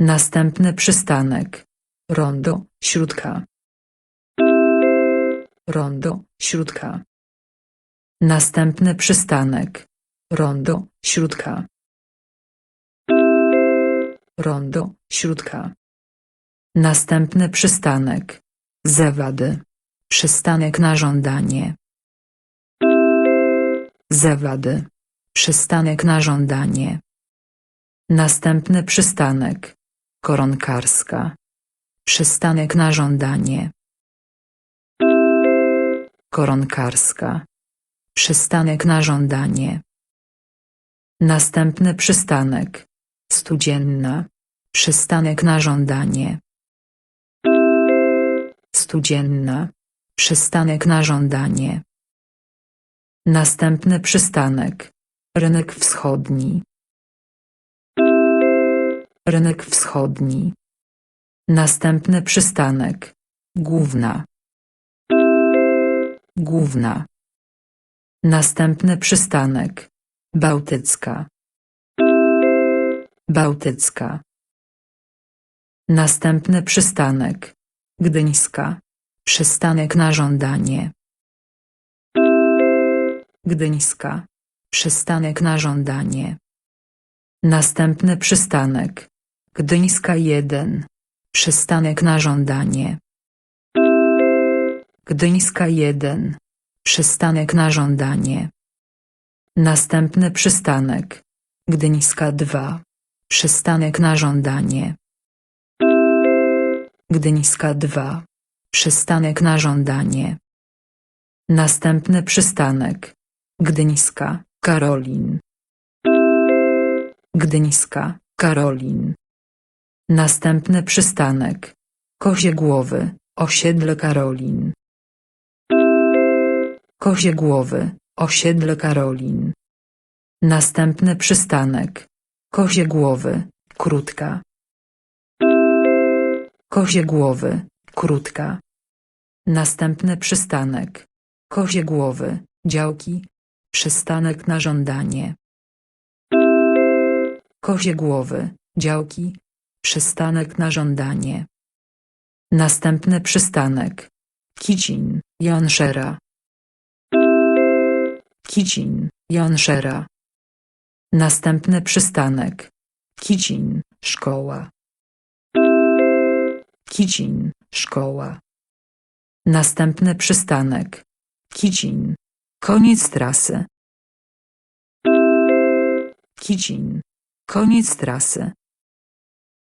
Następny przystanek. Rondo, śródka. Rondo, śródka. Następny przystanek. Rondo, śródka. Rondo, śródka. Następny przystanek. Zewady. Przystanek na żądanie. Zewady. Przystanek na żądanie. Następny przystanek. Koronkarska. Przystanek na żądanie. Koronkarska. Przystanek na żądanie. Następny przystanek. Studzienna. Przystanek na żądanie. Studzienna. Przystanek na żądanie. Następny przystanek. Rynek wschodni. Rynek wschodni. Następny przystanek. Główna. Główna. Następny przystanek. Bałtycka. Bałtycka. Następny przystanek. Gdyńska. Przystanek na żądanie. Gdyńska. Przystanek na żądanie. Następny przystanek. Gdyńska 1. Przystanek na żądanie. Gdyńska 1. Przystanek na żądanie. Następny przystanek. Gdyńska 2. Przystanek na żądanie. Gdyńska 2. Przystanek na żądanie. Następny przystanek. Gdyńska, Karolin. Gdyńska, Karolin. Następny przystanek. Kozie Głowy, osiedle Karolin. Kozie Głowy, osiedle Karolin. Następny przystanek. Kozie Głowy, krótka. Kozie Głowy, krótka. Następny przystanek. Kozie Głowy, działki. Przystanek na żądanie. Kozie Głowy, działki. Przystanek na żądanie. Następny przystanek. Kicin, Janszera. Kicin, Janszera. Następny przystanek. Kicin, szkoła. Kicin, szkoła. Następny przystanek. Kicin. Koniec trasy. Kicin. Koniec trasy.